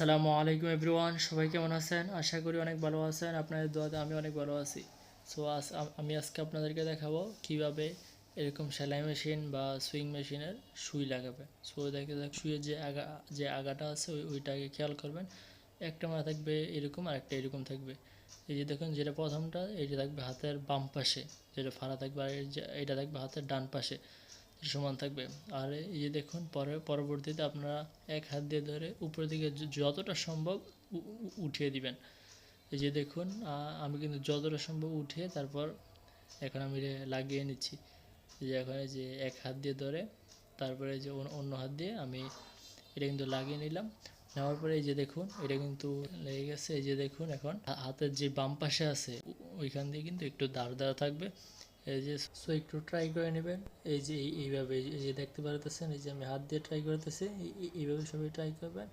আসসালামু আলাইকুম এভরিওয়ান, সবাই কেমন আছেন? আশা করি অনেক ভালো আছেন, আপনাদের দোয়াতে আমি অনেক ভালো আছি। সো আজ আমি আজকে আপনাদেরকে দেখাবো কীভাবে এরকম সেলাই মেশিন বা সুইং মেশিনের সুই লাগাবে সো দেখে দেখ সুইয়ের যে আগা যে আগাটা আছে, ওই ওইটাকে খেয়াল করবেন। একটা মাথা থাকবে এরকম, আর একটা এরকম থাকবে। এই যে দেখুন, যেটা প্রথমটা এটা থাকবে হাতের বাম পাশে, যেটা ফাড়া থাকবে, আর এটা থাকবে হাতের ডান পাশে। সমান থাকবে। আর এই যে দেখুন, পরে, পরবর্তীতে আপনারা এক হাত দিয়ে ধরে উপরের দিকে যতটা সম্ভব উঠিয়ে দিবেন। এই যে দেখুন আমি কিন্তু যতটা সম্ভব উঠিয়ে তারপর এখন আমি লাগিয়ে নিচ্ছি। যে এখন যে এক হাত দিয়ে ধরে, তারপরে যে অন্য হাত দিয়ে আমি এটা কিন্তু লাগিয়ে নিলাম। নেওয়ার পরে এই যে দেখুন, এটা কিন্তু লেগে গেছে। এই যে দেখুন এখন, হাতের যে বাম পাশে আছে ওইখান দিয়ে কিন্তু একটু দাঁড় দাঁড়া থাকবে। এই যে সো একটু ট্রাই করে নেবেন। এই যে, এই- এইভাবে, এই যে- দেখতে পারতেছেন, এই যে, আমি হাত দিয়ে ট্রাই করতেছি, এই- এই- এইভাবে সবাই ট্রাই করবেন।